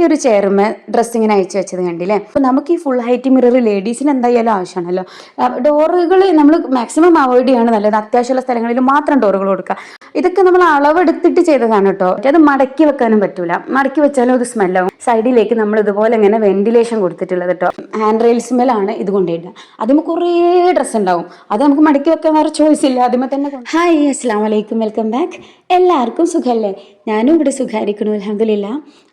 ഈ ഒരു ചെയറുമേ ഡ്രസ്സ് ഇങ്ങനെ അയച്ചു വെച്ചത് കണ്ടില്ലേ? അപ്പോൾ നമുക്ക് ഈ ഫുൾ ഹൈറ്റ് മിറർ ലേഡീസിന് എന്തായാലും ആവശ്യമാണല്ലോ. ഡോറുകൾ നമ്മൾ മാക്സിമം അവോയ്ഡ് ചെയ്യാണ് നല്ലത്. അത്യാവശ്യമുള്ള സ്ഥലങ്ങളിൽ മാത്രം ഡോറുകൾ കൊടുക്കുക. ഇതൊക്കെ നമ്മൾ അളവെടുത്തിട്ട് ചെയ്തതാണ് കേട്ടോ. അത് മടക്കി വെക്കാനും പറ്റൂല. മടക്കി വെച്ചാലും അത് സ്മെല്ലാവും സൈഡിലേക്ക് നമ്മൾ ഇതുപോലെ ഇങ്ങനെ വെന്റിലേഷൻ കൊടുത്തിട്ടുള്ളത് കേട്ടോ. ഹാൻഡ് റെയിൽസ് മേലാണ് ഇത് കൊണ്ടുവരുന്നത് അതിന് കുറേ ഡ്രസ്സ് ഉണ്ടാവും. അത് നമുക്ക് മടക്കി വെക്കാൻ വേറെ ചോയ്സ് ഇല്ല. അതിമ തന്നെ ഹായ് അസ്സാം വലൈക്കും വെൽക്കം ബാക്ക് എല്ലാവർക്കും സുഖമല്ലേ? ഞാനും ഇവിടെ സുഖമായിരിക്കണു അലഹമില്ല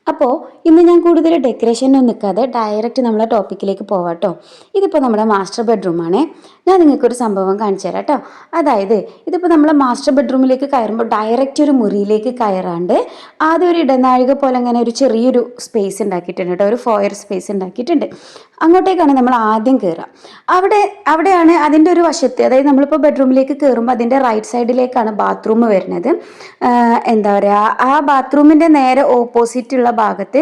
അപ്പോൾ ഇന്ന് ഞാൻ കൂടുതൽ ഡെക്കറേഷനൊന്നും നിൽക്കാതെ ഡയറക്റ്റ് നമ്മളെ ടോപ്പിക്കിലേക്ക് പോവാം കേട്ടോ ഇതിപ്പോൾ നമ്മുടെ മാസ്റ്റർ ബെഡ്റൂമാണ് ഞാൻ നിങ്ങൾക്കൊരു സംഭവം കാണിച്ചു തരാം കേട്ടോ അതായത് ഇതിപ്പോൾ നമ്മളെ മാസ്റ്റർ ബെഡ്റൂമിലേക്ക് കയറുമ്പോൾ ഡയറക്റ്റ് ഒരു മുറിയിലേക്ക് കയറാണ്ട് ആദ്യം ഒരു ഇടനാഴിക പോലെ അങ്ങനെ ഒരു ചെറിയൊരു സ്പേസ് ഉണ്ടാക്കിയിട്ടുണ്ട് കേട്ടോ ഒരു ഫോയർ സ്പേസ് ഉണ്ടാക്കിയിട്ടുണ്ട്. അങ്ങോട്ടേക്കാണ് നമ്മൾ ആദ്യം കയറുക അവിടെ അവിടെയാണ് അതിന്റെ ഒരു വശത്ത് അതായത് നമ്മളിപ്പോൾ ബെഡ്റൂമിലേക്ക് കയറുമ്പോൾ അതിന്റെ റൈറ്റ് സൈഡിലേക്കാണ് ബാത്റൂം വരുന്നത്. എന്താ പറയുക ആ ബാത്റൂമിന്റെ നേരെ ഓപ്പോസിറ്റുള്ള ഭാഗത്ത്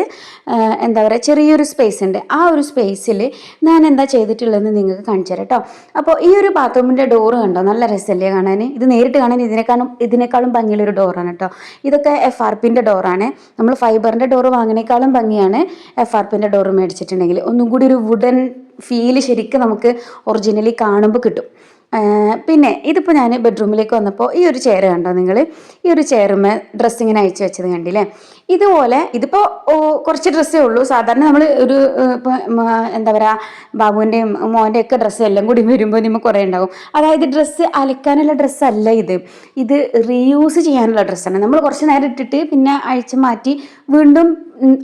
എന്താ പറയുക ചെറിയൊരു സ്പേസ് ഉണ്ട്. ആ ഒരു സ്പേസിൽ ഞാൻ എന്താ ചെയ്തിട്ടുള്ളതെന്ന് നിങ്ങൾക്ക് കാണിച്ചു തരാം കേട്ടോ അപ്പോൾ ഈ ഒരു ബാത്റൂമിന്റെ ഡോറ് കണ്ടോ? നല്ല രസമല്ലേ കാണാൻ? ഇത് നേരിട്ട് കാണാൻ ഇതിനേക്കാളും ഇതിനേക്കാളും ഭംഗിയുള്ളൊരു ഡോറാണ് കേട്ടോ ഇതൊക്കെ എഫ് ആർ പിന്റെ ഡോറാണ് നമ്മൾ ഫൈബറിന്റെ ഡോറ് വാങ്ങിനേക്കാളും ഭംഗിയാണ് എഫ് ആർ പിന്റെ ഡോറ് മേടിച്ചിട്ടുണ്ടെങ്കിൽ. ഒന്നും കൂടി ഒരു വുഡൻ ഫീൽ ശരിക്കും നമുക്ക് ഒറിജിനലി കാണുമ്പോൾ കിട്ടും. പിന്നെ ഇതിപ്പോൾ ഞാൻ ബെഡ്റൂമിലേക്ക് വന്നപ്പോൾ ഈ ഒരു ചെയർ കണ്ടോ നിങ്ങൾ? ഈ ഒരു ചെയറുമേ ഡ്രസ്സിങ്ങിന് അയച്ചു വെച്ചത് കണ്ടില്ലേ? ഇതുപോലെ ഇതിപ്പോ കുറച്ച് ഡ്രസ്സേ ഉള്ളൂ. സാധാരണ നമ്മൾ ഒരു എന്താ പറയാ ബാബുവിന്റെയും മോന്റെ ഒക്കെ ഡ്രസ്സ് എല്ലാം കൂടി വരുമ്പോൾ നിങ്ങൾ കുറേ ഉണ്ടാവും അതായത് ഡ്രസ്സ് അലക്കാനുള്ള ഡ്രസ്സല്ല ഇത്. ഇത് റീയൂസ് ചെയ്യാനുള്ള ഡ്രസ്സാണ്. നമ്മൾ കുറച്ച് നേരം ഇട്ടിട്ട് പിന്നെ അഴിച്ച് മാറ്റി വീണ്ടും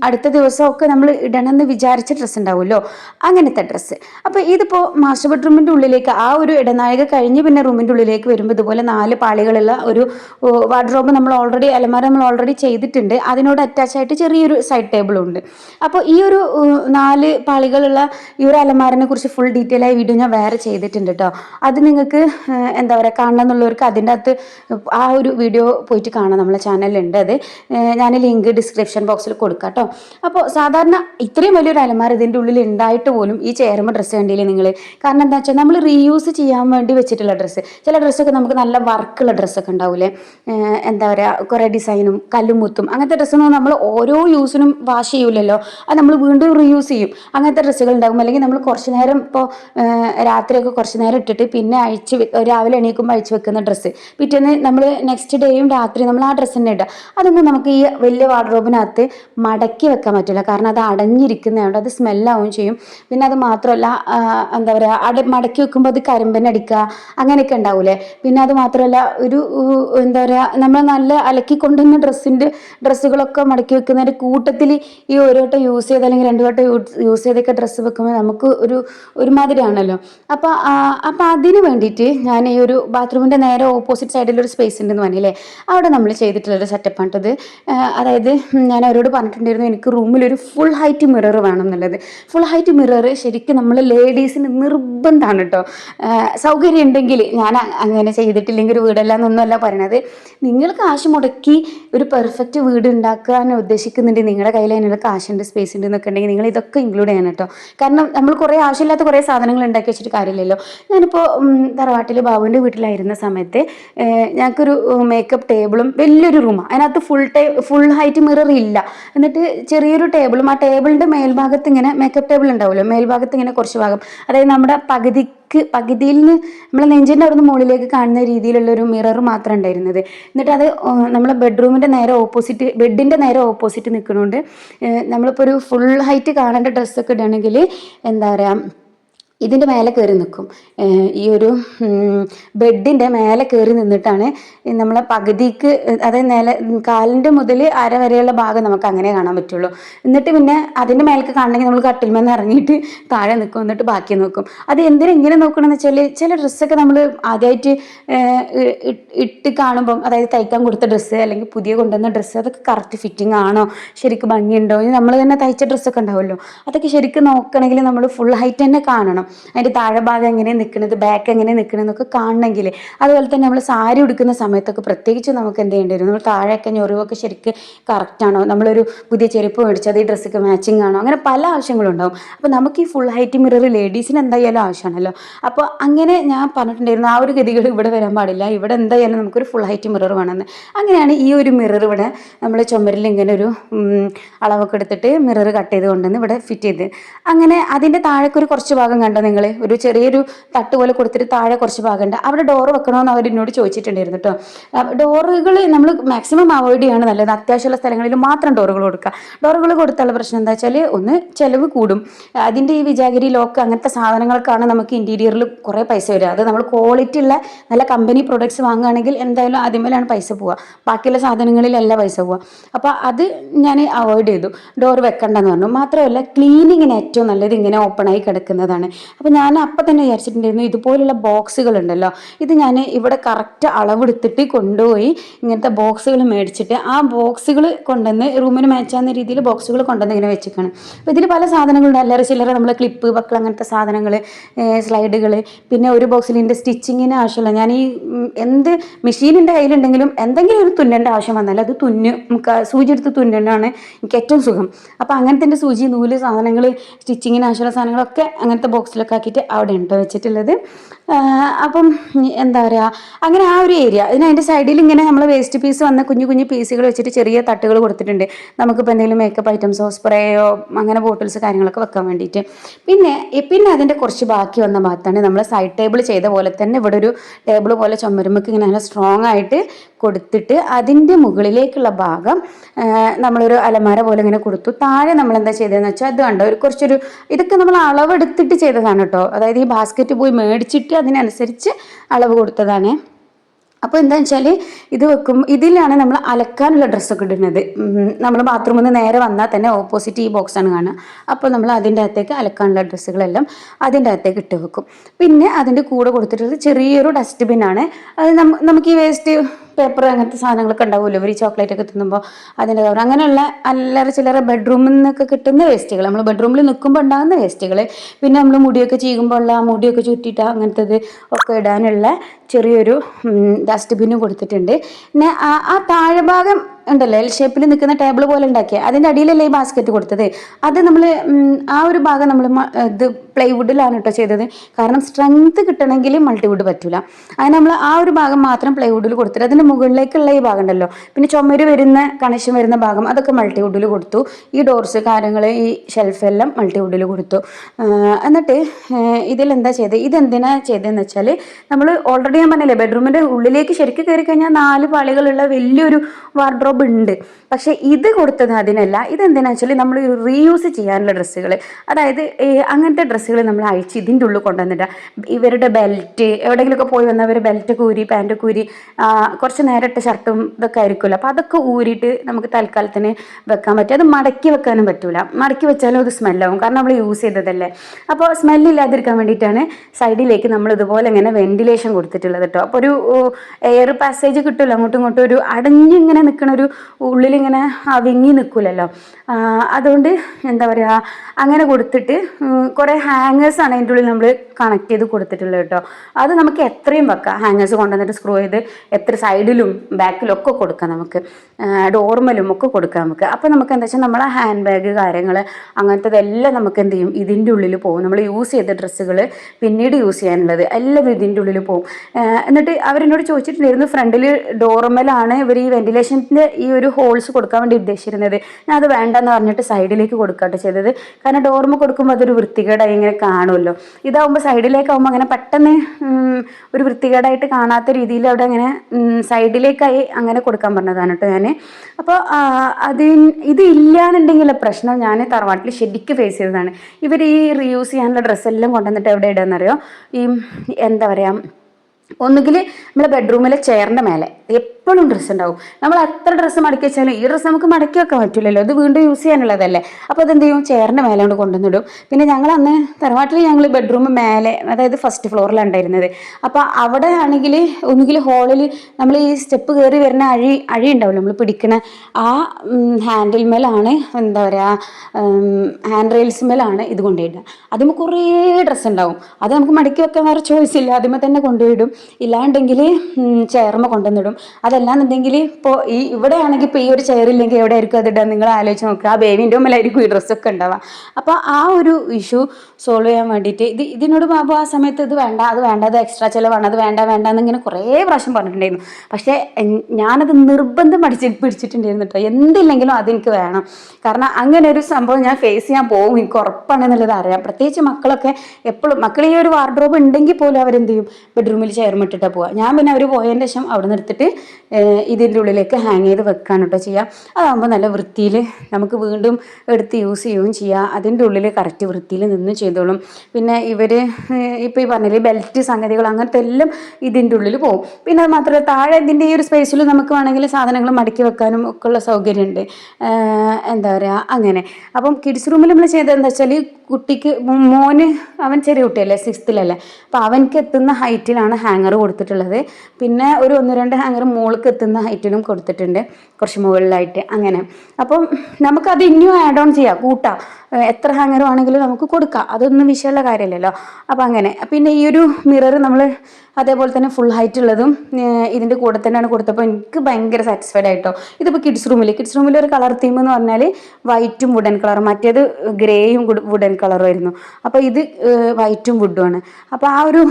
അടുത്ത ദിവസമൊക്കെ നമ്മൾ ഇടണമെന്ന് വിചാരിച്ച ഡ്രസ്സ് ഉണ്ടാവുമല്ലോ. അങ്ങനത്തെ ഡ്രസ്സ്. അപ്പോൾ ഇതിപ്പോൾ മാസ്റ്റർ ബെഡ്റൂമിന്റെ ഉള്ളിലേക്ക് ആ ഒരു ഇടനാഴിക കഴിഞ്ഞ് പിന്നെ റൂമിന്റെ ഉള്ളിലേക്ക് വരുമ്പോൾ ഇതുപോലെ നാല് പാളികളുള്ള ഒരു വാർഡ്രോബ് നമ്മൾ ഓൾറെഡി അലമാര നമ്മൾ ഓൾറെഡി ചെയ്തിട്ടുണ്ട്. അതിനോട് അറ്റാച്ച് ആയിട്ട് ചെറിയൊരു സൈഡ് ടേബിളും ഉണ്ട്. അപ്പോൾ ഈ ഒരു നാല് പാളികളുള്ള ഈ ഒരു അലമാരനെ കുറിച്ച് ഫുൾ ഡീറ്റെയിൽ ആയി വീഡിയോ ഞാൻ വേറെ ചെയ്തിട്ടുണ്ട് കേട്ടോ അത് നിങ്ങൾക്ക് എന്താ പറയുക കാണണം എന്നുള്ളവർക്ക് അതിന്റെ അകത്ത് ആ ഒരു വീഡിയോ പോയിട്ട് കാണാം. നമ്മളെ ചാനലുണ്ട് അത്. ഞാൻ ലിങ്ക് ഡിസ്ക്രിപ്ഷൻ ബോക്സിൽ കൊടുക്കാം കേട്ടോ അപ്പോൾ സാധാരണ ഇത്രയും വലിയൊരു അലമാര ഇതിന്റെ ഉള്ളിൽ ഉണ്ടായിട്ട് പോലും ഈ ചേർമ ഡ്രസ്സ് കണ്ടില്ലേ നിങ്ങൾ? കാരണം എന്താ വെച്ചാൽ നമ്മൾ റീയൂസ് ചെയ്യാൻ വേണ്ടി വെച്ചിട്ടുള്ള ഡ്രസ്സ് ചില ഡ്രസ്സൊക്കെ നമുക്ക് നല്ല വർക്കുള്ള ഡ്രസ്സൊക്കെ ഉണ്ടാവില്ലേ എന്താ പറയുക കുറേ ഡിസൈനും കല്ലുമുത്തും അങ്ങനത്തെ അങ്ങനത്തെ ഡ്രസ്സൊന്നും നമ്മൾ ഓരോ യൂസിനും വാഷ് ചെയ്യൂലല്ലോ. അത് നമ്മൾ വീണ്ടും റീയൂസ് ചെയ്യും. അങ്ങനത്തെ ഡ്രസ്സുകൾ ഉണ്ടാകും. അല്ലെങ്കിൽ നമ്മൾ കുറച്ച് നേരം ഇപ്പോൾ രാത്രിയൊക്കെ കുറച്ച് നേരം ഇട്ടിട്ട് പിന്നെ അഴിച്ച് രാവിലെ എണീക്കുമ്പോൾ അഴിച്ച് വെക്കുന്ന ഡ്രസ്സ്. പിറ്റേന്ന് നമ്മൾ നെക്സ്റ്റ് ഡേയും രാത്രി നമ്മൾ ആ ഡ്രസ്സ് തന്നെ ഇടുക. അതൊന്നും നമുക്ക് ഈ വലിയ വാർഡ്രോബിനകത്ത് മടക്കി വെക്കാൻ പറ്റില്ല കാരണം അത് അടഞ്ഞിരിക്കുന്നതുകൊണ്ട് അത് സ്മെല്ലാവും ചെയ്യും. പിന്നെ അത് മാത്രമല്ല എന്താ പറയുക അട മടക്കി വെക്കുമ്പോൾ അത് കരിമ്പനടിക്കുക അങ്ങനെയൊക്കെ ഉണ്ടാവൂലേ? പിന്നെ അത് മാത്രമല്ല ഒരു എന്താ പറയുക നമ്മൾ നല്ല അലക്കി കൊണ്ടുവന്ന ഡ്രസ്സിന്റെ ഡ്രസ്സുകളൊക്കെ മടക്കി വെക്കുന്നതിന്റെ കൂട്ടത്തിൽ ഈ ഒരു വട്ടം യൂസ് ചെയ്ത് അല്ലെങ്കിൽ രണ്ടു വട്ടം യൂസ് ചെയ്തൊക്കെ ഡ്രസ്സ് വെക്കുമ്പോൾ നമുക്ക് ഒരു ഒരുമാതിരിയാണല്ലോ. അപ്പോൾ അപ്പോൾ അതിന് വേണ്ടിയിട്ട് ഞാൻ ഈ ഒരു ബാത്റൂമിന്റെ നേരെ ഓപ്പോസിറ്റ് സൈഡിൽ ഒരു സ്പേസ് ഉണ്ടെന്ന് പറഞ്ഞില്ലേ? അവിടെ നമ്മൾ ചെയ്തിട്ടുള്ളൊരു സെറ്റപ്പാണ് ഇത് അതായത് ഞാൻ അവരോട് പറഞ്ഞിട്ടുണ്ടായിരുന്നു എനിക്ക് റൂമിൽ ഒരു ഫുൾ ഹൈറ്റ് മിറർ വേണം എന്നുള്ളത്. ഫുൾ ഹൈറ്റ് മിറർ ശരിക്കും നമ്മൾ ലേഡീസിന് നിർബന്ധമാണ് കേട്ടോ സൗകര്യം ഉണ്ടെങ്കിൽ ഞാൻ അങ്ങനെ ചെയ്തിട്ടില്ലെങ്കിൽ ഒരു വീടല്ല എന്നൊന്നുമല്ല പറയണത്. നിങ്ങൾക്ക് മുടക്കി ഒരു പെർഫെക്റ്റ് വീട് ഉണ്ടാക്കാൻ ഉദ്ദേശിക്കുന്നുണ്ട്. നിങ്ങളുടെ കയ്യിൽ അതിനുള്ള കാശുണ്ട് സ്പേസ് ഉണ്ട് എന്നൊക്കെ ഉണ്ടെങ്കിൽ നിങ്ങൾ ഇതൊക്കെ ഇൻക്ലൂഡ് ചെയ്യണം കേട്ടോ. കാരണം നമ്മൾ കുറേ ആവശ്യമില്ലാത്ത കുറേ സാധനങ്ങൾ ഉണ്ടാക്കി വെച്ചിട്ട് കാര്യമില്ലല്ലോ. ഞാനിപ്പോൾ തറവാട്ടിൽ ബാബുവിന്റെ വീട്ടിലായിരുന്ന സമയത്ത് ഞങ്ങൾക്കൊരു മേക്കപ്പ് ടേബിളും വലിയൊരു റൂമാണ് അതിനകത്ത് ഫുൾ ടേ ഫുൾ ഹൈറ്റ് മിറർ ഇല്ല. എന്നിട്ട് ചെറിയൊരു ടേബിളും ആ ടേബിളിന്റെ മേൽഭാഗത്ത് ഇങ്ങനെ മേക്കപ്പ് ടേബിൾ ഉണ്ടാവുമല്ലോ. മേൽഭാഗത്ത് ഇങ്ങനെ കുറച്ച് ഭാഗം. അതായത് നമ്മുടെ പകുതിക്ക് പകുതിയിൽ നിന്ന് നമ്മളെ നെഞ്ചിന്റെ അവിടുന്ന് മുകളിലേക്ക് കാണുന്ന രീതിയിലുള്ള ഒരു മിറർ മാത്രം ഉണ്ടായിരുന്നത്. എന്നിട്ട് അത് നമ്മളെ ബെഡ്റൂമിന്റെ നേരെ ഓപ്പോസിറ്റ് ബെഡിന്റെ നേരെ ഓപ്പോസിറ്റ് നിൽക്കുന്നുണ്ട് നമ്മളിപ്പോൾ ഒരു ഫുൾ ഹൈറ്റ് കാണേണ്ട ഡ്രസ്സൊക്കെ ഇടുകയാണെങ്കിൽ എന്താ പറയുക ഇതിന്റെ മേലെ കയറി നിൽക്കും. ഈ ഒരു ബെഡിന്റെ മേലെ കയറി നിന്നിട്ടാണ് നമ്മളെ പകുതിക്ക് അതായത് നില കാലിന്റെ മുതൽ അര വരെയുള്ള ഭാഗം നമുക്ക് അങ്ങനെ കാണാൻ പറ്റുള്ളൂ. എന്നിട്ട് പിന്നെ അതിന്റെ മേലേക്ക് കാണണമെങ്കിൽ നമ്മൾ കട്ടിൽമെന്ന് ഇറങ്ങിയിട്ട് താഴെ നിൽക്കും. എന്നിട്ട് ബാക്കി നോക്കും. അത് എന്തിനും ഇങ്ങനെ നോക്കണമെന്ന് വെച്ചാൽ ചില ഡ്രസ്സൊക്കെ നമ്മൾ ആദ്യമായിട്ട് ഇട്ട് കാണുമ്പം അതായത് തയ്ക്കാൻ കൊടുത്ത ഡ്രസ്സ് അല്ലെങ്കിൽ പുതിയ കൊണ്ടുവന്ന ഡ്രസ്സ് അതൊക്കെ കറക്റ്റ് ഫിറ്റിംഗ് ആണോ? ശരിക്കും ഭംഗിയുണ്ടോ? നമ്മൾ തന്നെ തയ്ച്ച ഡ്രസ്സൊക്കെ ഉണ്ടാവുമല്ലോ. അതൊക്കെ ശരിക്കും നോക്കണമെങ്കിൽ നമ്മൾ ഫുൾ ഹൈറ്റ് തന്നെ കാണണം. അതിന്റെ താഴെ ഭാഗം എങ്ങനെ നിൽക്കുന്നത് ബാക്ക് എങ്ങനെ നിൽക്കണമെന്നൊക്കെ കാണണമെങ്കിൽ. അതുപോലെ തന്നെ നമ്മൾ സാരി ഉടുക്കുന്ന സമയത്തൊക്കെ പ്രത്യേകിച്ച് നമുക്ക് എന്ത് ചെയ്യേണ്ടി വരും? നമ്മൾ താഴെയൊക്കെ ഞൊറിവൊക്കെ ശരിക്ക് കറക്റ്റാണോ നമ്മളൊരു പുതിയ ചെരുപ്പ് മേടിച്ചത് ഈ ഡ്രസ്സൊക്കെ മാച്ചിങ് ആണോ? അങ്ങനെ പല ആവശ്യങ്ങളുണ്ടാവും. അപ്പോൾ നമുക്ക് ഈ ഫുൾ ഹൈറ്റ് മിറർ ലേഡീസിന് എന്തായാലും ആവശ്യമാണല്ലോ. അപ്പോൾ അങ്ങനെ ഞാൻ പറഞ്ഞിട്ടുണ്ടായിരുന്നു ആ ഒരു ഗതികൾ ഇവിടെ വരാൻ പാടില്ല. ഇവിടെ എന്തായാലും നമുക്കൊരു ഫുൾ ഹൈറ്റ് മിറർ വേണമെന്ന്. അങ്ങനെയാണ് ഈ ഒരു മിറർ ഇവിടെ നമ്മൾ ചുമരിൽ ഇങ്ങനെ ഒരു അളവൊക്കെ എടുത്തിട്ട് മിറർ കട്ട് ചെയ്ത് കൊണ്ടുവന്ന് ഇവിടെ ഫിറ്റ് ചെയ്ത്. അങ്ങനെ അതിന്റെ താഴേക്ക് ഒരു കുറച്ച് ഭാഗം കണ്ടോ? നിങ്ങൾ ഒരു ചെറിയൊരു തട്ട് പോലെ കൊടുത്തിട്ട് താഴെ കുറച്ച് ഭാഗമുണ്ട്. അവിടെ ഡോർ വെക്കണമെന്ന് അവർ എന്നോട് ചോദിച്ചിട്ടുണ്ടായിരുന്നു കേട്ടോ ഡോറുകൾ നമ്മൾ മാക്സിമം അവോയ്ഡ് ചെയ്യാണ് നല്ലത്. അത്യാവശ്യമുള്ള സ്ഥലങ്ങളിൽ മാത്രം ഡോറുകൾ കൊടുക്കുക. ഡോറുകൾ കൊടുത്തുള്ള പ്രശ്നം എന്താ വെച്ചാൽ ഒന്ന് ചിലവ് കൂടും. അതിന്റെ ഈ വിജാഗിരി ലോക്ക് അങ്ങനത്തെ സാധനങ്ങൾക്കാണ് നമുക്ക് ഇന്റീരിയറിൽ കുറേ പൈസ വരിക. അത് നമ്മൾ ക്വാളിറ്റി ഉള്ള നല്ല കമ്പനി പ്രൊഡക്ട്സ് വാങ്ങുകയാണെങ്കിൽ എന്തായാലും ആദ്യമേലാണ് പൈസ പോവുക. ബാക്കിയുള്ള സാധനങ്ങളിലല്ല പൈസ പോവുക. അപ്പോൾ അത് ഞാൻ അവോയ്ഡ് ചെയ്തു. ഡോർ വെക്കണ്ടെന്ന് പറഞ്ഞു. മാത്രമല്ല ക്ലീനിങ്ങിന് ഏറ്റവും നല്ലത് ഇങ്ങനെ ഓപ്പണായി കിടക്കുന്നതാണ്. അപ്പോൾ ഞാൻ അപ്പം തന്നെ വിചാരിച്ചിട്ടുണ്ടായിരുന്നു ഇതുപോലുള്ള ബോക്സുകൾ ഉണ്ടല്ലോ ഇത് ഞാൻ ഇവിടെ കറക്റ്റ് അളവെടുത്തിട്ട് കൊണ്ടുപോയി ഇങ്ങനത്തെ ബോക്സുകൾ മേടിച്ചിട്ട് ആ ബോക്സുകൾ കൊണ്ടുവന്ന് റൂമിന് മാച്ചാകുന്ന രീതിയിൽ ബോക്സുകൾ കൊണ്ടുവന്ന് ഇങ്ങനെ വെച്ചിരിക്കണം അപ്പോൾ ഇതിൽ പല സാധനങ്ങളുണ്ട്. അല്ലറ ചില്ലറ നമ്മൾ ക്ലിപ്പ് ബക്കൾ അങ്ങനത്തെ സാധനങ്ങൾ സ്ലൈഡുകൾ പിന്നെ ഒരു ബോക്സിൽ ഇതിന്റെ സ്റ്റിച്ചിങ്ങിന് ആവശ്യമില്ല ഞാൻ ഈ എന്ത് മെഷീനിന്റെ കയ്യിലുണ്ടെങ്കിലും എന്തെങ്കിലും ഒരു തുന്നേണ്ട ആവശ്യം വന്നാൽ അത് തുന്ന്. നമുക്ക് സൂചി എടുത്ത് തുന്നേണ്ടതാണ്. എനിക്ക് ഏറ്റവും സുഖം. അപ്പോൾ അങ്ങനത്തെ സൂചി നൂൽ സാധനങ്ങൾ സ്റ്റിച്ചിങ്ങിന് ആവശ്യമുള്ള സാധനങ്ങളൊക്കെ അങ്ങനത്തെ ബോക്സിലൊക്കെ ആക്കിയിട്ട് അവിടെ ഉണ്ടോ വെച്ചിട്ടുള്ളത്. അപ്പം എന്താ പറയുക അങ്ങനെ ആ ഒരു ഏരിയ ഇതിന് അതിന്റെ സൈഡിൽ ഇങ്ങനെ നമ്മൾ വേസ്റ്റ് പീസ് വന്ന കുഞ്ഞു കുഞ്ഞു പീസുകൾ വെച്ചിട്ട് ചെറിയ തട്ടുകൾ കൊടുത്തിട്ടുണ്ട്. നമുക്കിപ്പോൾ എന്തെങ്കിലും മേക്കപ്പ് ഐറ്റംസോ സ്പ്രേയോ അങ്ങനെ ബോട്ടിൽസ് കാര്യങ്ങളൊക്കെ വെക്കാൻ വേണ്ടിയിട്ട് പിന്നെ പിന്നെ അതിന്റെ കുറച്ച് ബാക്കി വന്ന ഭാഗത്താണ് നമ്മൾ സൈഡ് ടേബിൾ ചെയ്ത പോലെ തന്നെ ഇവിടെ ഒരു ടേബിൾ പോലെ ചുമരുമ്പക്ക് ഇങ്ങനെ നല്ല സ്ട്രോങ് ആയിട്ട് കൊടുത്തിട്ട് അതിന്റെ മുകളിലേക്കുള്ള ഭാഗം നമ്മളൊരു അലമാര പോലെ ഇങ്ങനെ കൊടുത്തു. താഴെ നമ്മൾ എന്താ ചെയ്തതെന്ന് വെച്ചാൽ അത് കണ്ടോ ഒരു കുറച്ചൊരു ഇതൊക്കെ നമ്മൾ അളവെടുത്തിട്ട് ചെയ്തതാണ് കേട്ടോ. അതായത് ഈ ബാസ്ക്കറ്റ് പോയി മേടിച്ചിട്ട് അതിനനുസരിച്ച് അളവ് കൊടുത്തതാണ്. അപ്പോൾ എന്താണെന്ന് വെച്ചാൽ ഇത് വെക്കും ഇതിലാണ് നമ്മൾ അലക്കാനുള്ള ഡ്രസ്സൊക്കെ ഇടുന്നത്. നമ്മൾ ബാത്റൂമിൽ നിന്ന് നേരെ വന്നാൽ തന്നെ ഓപ്പോസിറ്റ് ഈ ബോക്സ് ആണ് കാണുക അപ്പോൾ നമ്മൾ അതിന്റെ അകത്തേക്ക് അലക്കാനുള്ള ഡ്രസ്സുകളെല്ലാം അതിന്റെ അകത്തേക്ക് ഇട്ട് വെക്കും. പിന്നെ അതിന്റെ കൂടെ കൊടുത്തിട്ടുള്ളത് ചെറിയൊരു ഡസ്റ്റ്ബിനാണ് അത് നമുക്ക് ഈ വേസ്റ്റ് പേപ്പർ അങ്ങനത്തെ സാധനങ്ങളൊക്കെ ഉണ്ടാവുമല്ലോ. ഇവർ ഈ ചോക്ലേറ്റ് ഒക്കെ തിന്നുമ്പോൾ അതിന്റെ കവർ അങ്ങനെയുള്ള അല്ലറ ചില്ലറ ബെഡ്റൂമിൽ നിന്നൊക്കെ കിട്ടുന്ന വേസ്റ്റുകൾ നമ്മൾ ബെഡ്റൂമിൽ നിൽക്കുമ്പോൾ ഉണ്ടാകുന്ന വേസ്റ്റുകൾ പിന്നെ നമ്മൾ മുടിയൊക്കെ ചീകുമ്പോൾ ഉള്ള മുടിയൊക്കെ ചുറ്റിയിട്ട് അങ്ങനത്തത് ഒക്കെ ഇടാനുള്ള ചെറിയൊരു ഡസ്റ്റ്ബിനും കൊടുത്തിട്ടുണ്ട്. പിന്നെ ആ ആ താഴെ ഭാഗം ഉണ്ടല്ലോ എൽ ഷേപ്പിൽ നിൽക്കുന്ന ടേബിൾ പോലെ ഉണ്ടാക്കിയ. അതിന്റെ അടിയിലല്ലേ ഈ ബാസ്ക്കറ്റ് കൊടുത്തത്? അത് നമ്മൾ ആ ഒരു ഭാഗം നമ്മൾ ഇത് പ്ലൈവുഡിലാണ് കേട്ടോ ചെയ്തത്. കാരണം സ്ട്രെങ്ത് കിട്ടണമെങ്കിൽ മൾട്ടിവുഡ് പറ്റൂല. അതിന് നമ്മൾ ആ ഒരു ഭാഗം മാത്രം പ്ലൈവുഡിൽ കൊടുത്തിട്ട് അതിന്റെ മുകളിലേക്കുള്ള ഈ ഭാഗം ഉണ്ടല്ലോ. പിന്നെ ചുമര് വരുന്ന കണക്ഷൻ വരുന്ന ഭാഗം അതൊക്കെ മൾട്ടിവുഡിൽ കൊടുത്തു. ഈ ഡോർസ് കാര്യങ്ങൾ ഈ ഷെൽഫ് എല്ലാം മൾട്ടിവുഡിൽ കൊടുത്തു. എന്നിട്ട് ഇതിലെന്താ ചെയ്തത് ഇതെന്തിനാ ചെയ്തതെന്ന് വെച്ചാൽ നമ്മൾ ഓൾറെഡി ഞാൻ പറഞ്ഞല്ലേ ബെഡ്റൂമിന്റെ ഉള്ളിലേക്ക് ശരിക്കും കയറി കഴിഞ്ഞാൽ നാല് പാളികളുള്ള വലിയൊരു വാർഡ്രോബ് ഉണ്ട്. പക്ഷേ ഇത് കൊടുത്തത് അതിനല്ല. ഇതെന്തിനാ വെച്ചാൽ നമ്മൾ റീയൂസ് ചെയ്യാനുള്ള ഡ്രസ്സുകൾ അതായത് അങ്ങനത്തെ ഡ്രസ്സുകൾ നമ്മൾ അഴിച്ച് ഇതിന്റെ ഉള്ളിൽ കൊണ്ടുവന്നിട്ട് ഇവരുടെ ബെൽറ്റ് എവിടെയെങ്കിലുമൊക്കെ പോയി വന്നാൽ അവർ ബെൽറ്റ് കൂരി പാന്റ് കൂരി കുറച്ച് നേരിട്ട് ഷർട്ടും ഇതൊക്കെ ആയിരിക്കുമല്ലോ. അപ്പോൾ അതൊക്കെ ഊരിയിട്ട് നമുക്ക് തൽക്കാലത്തിന് വെക്കാൻ പറ്റും. അത് മടക്കി വെക്കാനും പറ്റില്ല മടക്കി വെച്ചാലും അത് സ്മെല്ലാവും കാരണം നമ്മൾ യൂസ് ചെയ്തതല്ലേ. അപ്പോൾ സ്മെല്ലില്ലാതിരിക്കാൻ വേണ്ടിയിട്ടാണ് സൈഡിലേക്ക് നമ്മൾ ഇതുപോലെ ഇങ്ങനെ വെന്റിലേഷൻ കൊടുത്തിട്ടുള്ളത് കേട്ടോ. അപ്പോൾ ഒരു എയർ പാസേജ് കിട്ടുമല്ലോ? അങ്ങോട്ടും ഇങ്ങോട്ടും ഒരു അടഞ്ഞിങ്ങനെ നിൽക്കുന്ന ഒരു ഉള്ളിലിങ്ങനെ ആ വിങ്ങി നിൽക്കില്ലല്ലോ അതുകൊണ്ട് എന്താ പറയുക അങ്ങനെ കൊടുത്തിട്ട് കുറേ ഹാങ്ങേഴ്സാണ് അതിന്റെ ഉള്ളിൽ നമ്മൾ കണക്ട് ചെയ്ത് കൊടുത്തിട്ടുള്ളത് കേട്ടോ അത് നമുക്ക് എത്രയും വെക്കാം. ഹാങ്ങേഴ്സ് കൊണ്ടുവന്നിട്ട് സ്ക്രൂ ചെയ്ത് എത്ര സൈഡിലും ബാക്കിലും ഒക്കെ കൊടുക്കാം നമുക്ക്. ഡോർമലും ഒക്കെ കൊടുക്കാം നമുക്ക്. അപ്പോൾ നമുക്ക് എന്താ വെച്ചാൽ നമ്മളെ ഹാൻഡ് ബാഗ് കാര്യങ്ങൾ അങ്ങനത്തതെല്ലാം നമുക്ക് എന്ത് ചെയ്യും? ഇതിന്റെ ഉള്ളിൽ പോകും. നമ്മൾ യൂസ് ചെയ്ത ഡ്രസ്സുകൾ പിന്നീട് യൂസ് ചെയ്യാനുള്ളത് എല്ലാം ഇതിന്റെ ഉള്ളിൽ പോകും. എന്നിട്ട് അവരെന്നോട് ചോദിച്ചിട്ടുണ്ടായിരുന്നു ഫ്രണ്ടിൽ ഡോർമലാണ് ഇവർ ഈ വെന്റിലേഷന്റെ ഈ ഒരു ഹോൾസ് കൊടുക്കാൻ വേണ്ടി ഉദ്ദേശിച്ചിരുന്നത്. ഞാൻ അത് വേണ്ടെന്ന് പറഞ്ഞിട്ട് സൈഡിലേക്ക് കൊടുക്കാട്ടോ ചെയ്തത്. കാരണം ഡോർമ കൊടുക്കുമ്പോൾ അതൊരു വൃത്തികേടായി ഇങ്ങനെ കാണുമല്ലോ. ഇതാവുമ്പോൾ സൈഡിലേക്കാവുമ്പോൾ അങ്ങനെ പെട്ടെന്ന് ഒരു വൃത്തികേടായിട്ട് കാണാത്ത രീതിയിൽ അവിടെ അങ്ങനെ സൈഡിലേക്കായി അങ്ങനെ കൊടുക്കാൻ പറഞ്ഞതാണ് കേട്ടോ ഞാൻ അപ്പോൾ അത് ഇത് ഇല്ലാന്നുണ്ടെങ്കിലുള്ള പ്രശ്നം. ഞാൻ തറവാട്ടിൽ ശരിക്കും ഫേസ് ചെയ്തതാണ്. ഇവർ ഈ റീയൂസ് ചെയ്യാനുള്ള ഡ്രസ്സെല്ലാം കൊണ്ടുവന്നിട്ട് എവിടെ ഇടുകയെന്നറിയോ ഈ എന്താ പറയുക ഒന്നുകിൽ നമ്മളെ ബെഡ്റൂമിലെ ചെയറിന്റെ മേലെ. എപ്പോഴും ഡ്രസ്സ് ഉണ്ടാവും. നമ്മൾ എത്ര ഡ്രസ്സ് മടക്കി വെച്ചാലും ഈ ഡ്രസ്സ് നമുക്ക് മടക്കി വെക്കാൻ പറ്റില്ലല്ലോ. അത് വീണ്ടും യൂസ് ചെയ്യാനുള്ളതല്ലേ. അപ്പോൾ അതെന്ത് ചെയ്യും? ചെയറിന്റെ മേലെ കൊണ്ട് കൊണ്ടുവന്നിടും. പിന്നെ ഞങ്ങൾ അന്ന് തറവാട്ടിൽ ഞങ്ങൾ ബെഡ്റൂം മേലെ അതായത് ഫസ്റ്റ് ഫ്ലോറിലാണ് ഉണ്ടായിരുന്നത്. അപ്പോൾ അവിടെ ആണെങ്കിൽ ഒന്നുകിൽ ഹോളിൽ നമ്മൾ ഈ സ്റ്റെപ്പ് കയറി വരുന്ന അഴി അഴി ഉണ്ടാവില്ല? നമ്മൾ പിടിക്കുന്ന ആ ഹാൻഡിൽ മേലാണ് എന്താ പറയുക ഹാൻഡ് റെയിൽസ് മേലാണ് ഇത് കൊണ്ടുപോയിടുക അതിന് കുറേ ഡ്രസ്സ് ഉണ്ടാവും. അത് നമുക്ക് മടക്കി വെക്കാൻ വേറെ ചോയ്സ് ഇല്ല. ആദ്യമേ തന്നെ കൊണ്ടുപോയിടും ഇല്ലാണ്ടെങ്കിൽ ചെയർമ കൊണ്ടുവന്നിടും. അതല്ലാന്നുണ്ടെങ്കിൽ ഇപ്പോൾ ഈ ഇവിടെയാണെങ്കിൽ ഇപ്പോൾ ഈ ഒരു ചെയർ ഇല്ലെങ്കിൽ എവിടെ ആയിരിക്കും അത് ഇടാൻ നിങ്ങൾ ആലോചിച്ച് നോക്കുക ആ ബേബിന്റെ മുമ്പിലായിരിക്കും ഈ ഡ്രസ്സൊക്കെ ഉണ്ടാവുക. അപ്പോൾ ആ ഒരു ഇഷ്യൂ സോൾവ് ചെയ്യാൻ വേണ്ടിയിട്ട് ഇത് ഇതിനോട് ബാബു ആ സമയത്ത് ഇത് വേണ്ട അത് വേണ്ട അത് എക്സ്ട്രാ ചിലവാണ് അത് വേണ്ട വേണ്ട എന്നിങ്ങനെ കുറേ പ്രാവശ്യം പറഞ്ഞിട്ടുണ്ടായിരുന്നു. പക്ഷേ ഞാനത് നിർബന്ധം പഠിച്ച് പിടിച്ചിട്ടുണ്ടായിരുന്നു കേട്ടോ എന്തില്ലെങ്കിലും അതെനിക്ക് വേണം. കാരണം അങ്ങനെ ഒരു സംഭവം ഞാൻ ഫേസ് ചെയ്യാൻ പോകും. എനിക്ക് ഉറപ്പാണ് എന്നുള്ളത് അറിയാം. പ്രത്യേകിച്ച് മക്കളൊക്കെ എപ്പോഴും മക്കൾ ഈ ഒരു വാർഡ്രോബ് ഉണ്ടെങ്കിൽ പോലും അവരെന്ത് ചെയ്യും? ബെഡ്റൂമിൽ ചെയർമിട്ടിട്ടാണ് പോവുക. ഞാൻ പിന്നെ അവർ പോയതിന്റെ ശേഷം അവിടെ ഏഹ് ഇതിന്റെ ഉള്ളിലേക്ക് ഹാങ് ചെയ്ത് വെക്കാൻ കേട്ടോ ചെയ്യുക അതാകുമ്പോൾ നല്ല വൃത്തിയിൽ നമുക്ക് വീണ്ടും എടുത്ത് യൂസ് ചെയ്യുകയും ചെയ്യാം. അതിന്റെ ഉള്ളിൽ കറക്റ്റ് വൃത്തിയിൽ നിന്ന് ചെയ്തോളും. പിന്നെ ഇവർ ഇപ്പോൾ ഈ പറഞ്ഞില്ലേ ബെൽറ്റ് സംഗതികൾ അങ്ങനത്തെ എല്ലാം ഇതിന്റെ ഉള്ളിൽ പോകും പിന്നെ അത് മാത്രമല്ല താഴെ ഇതിന്റെ ഈ ഒരു സ്പേസിൽ നമുക്ക് വേണമെങ്കിൽ സാധനങ്ങൾ മടക്കി വെക്കാനും ഒക്കെ ഉള്ള സൗകര്യമുണ്ട് എന്താ പറയുക അങ്ങനെ. അപ്പം കിഡ്സ് റൂമിൽ നമ്മൾ ചെയ്തത് എന്താ വെച്ചാൽ കുട്ടിക്ക് മോന് അവൻ ചെറിയ കുട്ടിയല്ലേ സിക്സ്ത്തിലല്ലേ അപ്പോൾ അവൻക്ക് എത്തുന്ന ഹൈറ്റിലാണ് ഹാങ്ങർ കൊടുത്തിട്ടുള്ളത്. പിന്നെ ഒരു ഒന്ന് രണ്ട് ഹാങ്ങർ മോൾക്ക് എത്തുന്ന ഹൈറ്റിലും കൊടുത്തിട്ടുണ്ട്. കുറച്ച് മുകളിലായിട്ട് അങ്ങനെ. അപ്പം നമുക്കത് ഇനിയും ആഡ് ഓൺ ചെയ്യാം. കൂട്ടാം. എത്ര ഹാങ്ങർ വേണമെങ്കിലും നമുക്ക് കൊടുക്കാം. അതൊന്നും വിഷയമുള്ള കാര്യമല്ലല്ലോ. അപ്പം അങ്ങനെ. പിന്നെ ഈ ഒരു മിറർ നമ്മൾ അതേപോലെ തന്നെ ഫുൾ ഹൈറ്റ് ഉള്ളതും ഇതിന്റെ കൂടെ തന്നെയാണ് കൊടുത്തപ്പോൾ എനിക്ക് ഭയങ്കര സാറ്റിസ്ഫൈഡ് ആയിട്ടോ ഇതിപ്പോൾ കിഡ്സ് റൂമിൽ കിഡ്സ് റൂമിൽ ഒരു കളർ തീം എന്ന് പറഞ്ഞാൽ വൈറ്റും വുഡൻ കളറും മറ്റേത് ഗ്രേയും വുഡൻ കളറും ആയിരുന്നു. അപ്പോൾ ഇത് വൈറ്റും വുഡും ആണ്. അപ്പോൾ ആ ഒരു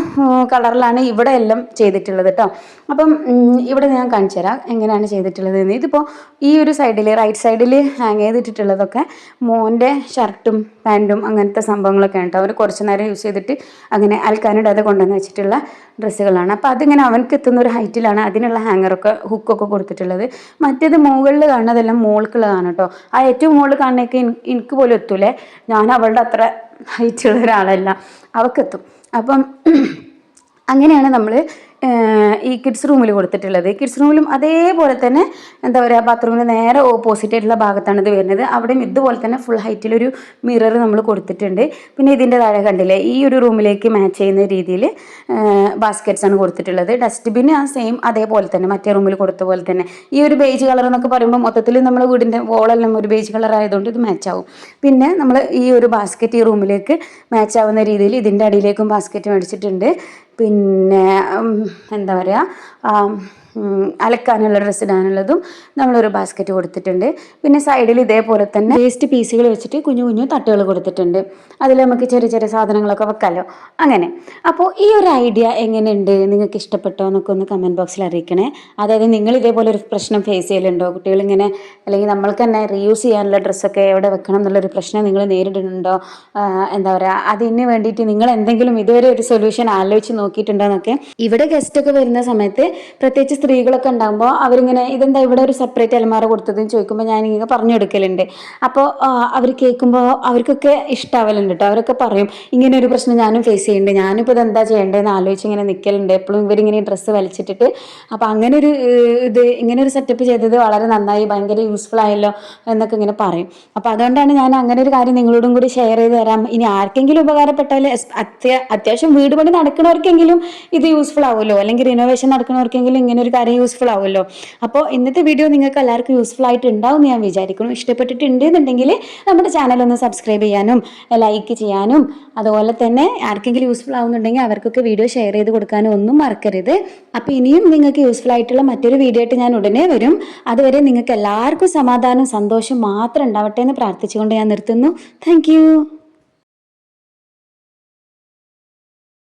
കളറിലാണ് ഇവിടെ എല്ലാം ചെയ്തിട്ടുള്ളത് കേട്ടോ അപ്പം ഇവിടെ ഞാൻ കാണിച്ചു തരാം എങ്ങനെയാണ് ചെയ്തിട്ടുള്ളത് എന്ന് ഇതിപ്പോൾ ഈ ഒരു സൈഡിൽ റൈറ്റ് സൈഡിൽ ഹാങ് ചെയ്തിട്ടുള്ളതൊക്കെ മോന്റെ ഷർട്ടും പാന്റും അങ്ങനത്തെ സംഭവങ്ങളൊക്കെ ഉണ്ട് അവർ കുറച്ച് നേരം യൂസ് ചെയ്തിട്ട് അങ്ങനെ അൽക്കാനിടാതെ കൊണ്ടുവന്ന് വെച്ചിട്ടുള്ള ഡ്രസ്സുകളാണ് അപ്പോൾ അതിങ്ങനെ അവനക്ക് എത്തുന്ന ഒരു ഹൈറ്റിലാണ് അതിനുള്ള ഹാങ്ങറൊക്കെ ഹുക്കൊക്കെ കൊടുത്തിട്ടുള്ളത്. മറ്റേത് മുകളിൽ കാണുന്നതെല്ലാം മോൾക്കുള്ളതാണ് കേട്ടോ. ആ ഏറ്റവും മുകളിൽ കാണുന്നതൊക്കെ എനി- എനിക്ക് പോലും എത്തൂലേ. ഞാൻ അവളുടെ അത്ര ഹൈറ്റുള്ള ഒരാളല്ല. അവൾക്കെത്തും അപ്പം അങ്ങനെയാണ് നമ്മൾ ഈ കിഡ്സ് റൂമിൽ കൊടുത്തിട്ടുള്ളത്. കിഡ്സ് റൂമിലും അതേപോലെ തന്നെ എന്താ പറയുക ബാത്റൂമിന് നേരെ ഓപ്പോസിറ്റ് ആയിട്ടുള്ള ഭാഗത്താണ് ഇത് വരുന്നത്. അവിടെയും ഇതുപോലെ തന്നെ ഫുൾ ഹൈറ്റിലൊരു മിറർ നമ്മൾ കൊടുത്തിട്ടുണ്ട്. പിന്നെ ഇതിന്റെ താഴെ കണ്ടില്ലേ ഈ ഒരു റൂമിലേക്ക് മാച്ച് ചെയ്യുന്ന രീതിയിൽ ബാസ്ക്കറ്റ്സ് ആണ് കൊടുത്തിട്ടുള്ളത്. ഡസ്റ്റ്ബിൻ ആ സെയിം അതേപോലെ തന്നെ മറ്റേ റൂമിൽ കൊടുത്ത പോലെ തന്നെ. ഈ ഒരു ബേജ് കളർ എന്നൊക്കെ പറയുമ്പോൾ മൊത്തത്തിൽ നമ്മൾ വീടിന്റെ വോളെല്ലാം ഒരു ബേജ് കളർ ആയതുകൊണ്ട് ഇത് മാച്ച് ആവും. പിന്നെ നമ്മൾ ഈ ഒരു ബാസ്ക്കറ്റ് ഈ റൂമിലേക്ക് മാച്ച് ആവുന്ന രീതിയിൽ ഇതിന്റെ അടിയിലേക്കും ബാസ്ക്കറ്റ് മേടിച്ചിട്ടുണ്ട്. പിന്നെ എന്താ പറയുക അലക്കാനുള്ള ഡ്രസ്സ് ഇടാനുള്ളതും നമ്മളൊരു ബാസ്ക്കറ്റ് കൊടുത്തിട്ടുണ്ട്. പിന്നെ സൈഡിൽ ഇതേപോലെ തന്നെ വേസ്റ്റ് പീസുകൾ വെച്ചിട്ട് കുഞ്ഞു കുഞ്ഞു തട്ടുകൾ കൊടുത്തിട്ടുണ്ട്. അതിൽ നമുക്ക് ചെറിയ ചെറിയ സാധനങ്ങളൊക്കെ വെക്കാമല്ലോ അങ്ങനെ. അപ്പോൾ ഈ ഒരു ഐഡിയ എങ്ങനെയുണ്ട്? നിങ്ങൾക്ക് ഇഷ്ടപ്പെട്ടോ എന്നൊക്കെ ഒന്ന് കമന്റ് ബോക്സിൽ അറിയിക്കണേ. അതായത് നിങ്ങൾ ഇതേപോലെ ഒരു പ്രശ്നം ഫേസ് ചെയ്യലുണ്ടോ? കുട്ടികളിങ്ങനെ അല്ലെങ്കിൽ നമ്മൾക്ക് തന്നെ റീയൂസ് ചെയ്യാനുള്ള ഡ്രസ്സൊക്കെ എവിടെ വെക്കണം എന്നുള്ളൊരു പ്രശ്നം നിങ്ങൾ നേരിടുന്നുണ്ടോ? എന്താ പറയുക അതിന് വേണ്ടിയിട്ട് നിങ്ങൾ എന്തെങ്കിലും ഇതുവരെ ഒരു സൊല്യൂഷൻ ആലോചിച്ച് നോക്കിയിട്ടുണ്ടോ എന്നൊക്കെ ഇവിടെ ഗസ്റ്റൊക്കെ വരുന്ന സമയത്ത് പ്രത്യേകിച്ച് സ്ത്രീകളൊക്കെ ഉണ്ടാകുമ്പോൾ അവരിങ്ങനെ ഇതെന്താ ഇവിടെ ഒരു സെപ്പറേറ്റ് അലമാര കൊടുത്തതെന്ന് ചോദിക്കുമ്പോൾ ഞാനിങ്ങനെ പറഞ്ഞെടുക്കലുണ്ട് അപ്പോൾ അവർ കേൾക്കുമ്പോൾ അവർക്കൊക്കെ ഇഷ്ടാവലുണ്ട് കേട്ടോ അവരൊക്കെ പറയും ഇങ്ങനെ ഒരു പ്രശ്നം ഞാനും ഫേസ് ചെയ്യുന്നുണ്ട്. ഞാനിപ്പോൾ ഇതെന്താ ചെയ്യേണ്ടതെന്ന് ആലോചിച്ച് ഇങ്ങനെ നിൽക്കലുണ്ട് എപ്പോഴും ഇവരിങ്ങനെ ഡ്രസ്സ് വലിച്ചിട്ടിട്ട്. അപ്പോൾ അങ്ങനെ ഒരു ഇത് ഇങ്ങനെ ഒരു സെറ്റപ്പ് ചെയ്തത് വളരെ നന്നായി ഭയങ്കര യൂസ്ഫുൾ ആയല്ലോ എന്നൊക്കെ ഇങ്ങനെ പറയും. അപ്പോൾ അതുകൊണ്ടാണ് ഞാൻ അങ്ങനെ ഒരു കാര്യം നിങ്ങളോടും കൂടി ഷെയർ ചെയ്ത് തരാം. ഇനി ആർക്കെങ്കിലും ഉപകാരപ്പെട്ടാൽ അത്യാവശ്യം വീട് പണി നടക്കുന്നവർക്കെങ്കിലും ഇത് യൂസ്ഫുൾ ആവുമല്ലോ. അല്ലെങ്കിൽ റിനോവേഷൻ നടക്കുന്നവർക്കെങ്കിലും ഇങ്ങനെ ഒരു കാര്യം യൂസ്ഫുൾ ആവുമല്ലോ. അപ്പോൾ ഇന്നത്തെ വീഡിയോ നിങ്ങൾക്ക് എല്ലാവർക്കും യൂസ്ഫുൾ ആയിട്ട് ഉണ്ടാവും എന്ന് ഞാൻ വിചാരിക്കുന്നു. ഇഷ്ടപ്പെട്ടിട്ടുണ്ട് എന്നുണ്ടെങ്കിൽ നമ്മുടെ ചാനൽ ഒന്ന് സബ്സ്ക്രൈബ് ചെയ്യാനും ലൈക്ക് ചെയ്യാനും അതുപോലെ തന്നെ ആർക്കെങ്കിലും യൂസ്ഫുൾ ആവുന്നുണ്ടെങ്കിൽ അവർക്കൊക്കെ വീഡിയോ ഷെയർ ചെയ്ത് കൊടുക്കാനും ഒന്നും മറക്കരുത്. അപ്പോൾ ഇനിയും നിങ്ങൾക്ക് യൂസ്ഫുൾ ആയിട്ടുള്ള മറ്റൊരു വീഡിയോ ആയിട്ട് ഞാൻ ഉടനെ വരും. അതുവരെ നിങ്ങൾക്ക് എല്ലാവർക്കും സമാധാനം സന്തോഷം മാത്രം ഉണ്ടാവട്ടെ എന്ന് പ്രാർത്ഥിച്ചുകൊണ്ട് ഞാൻ നിർത്തുന്നു. താങ്ക്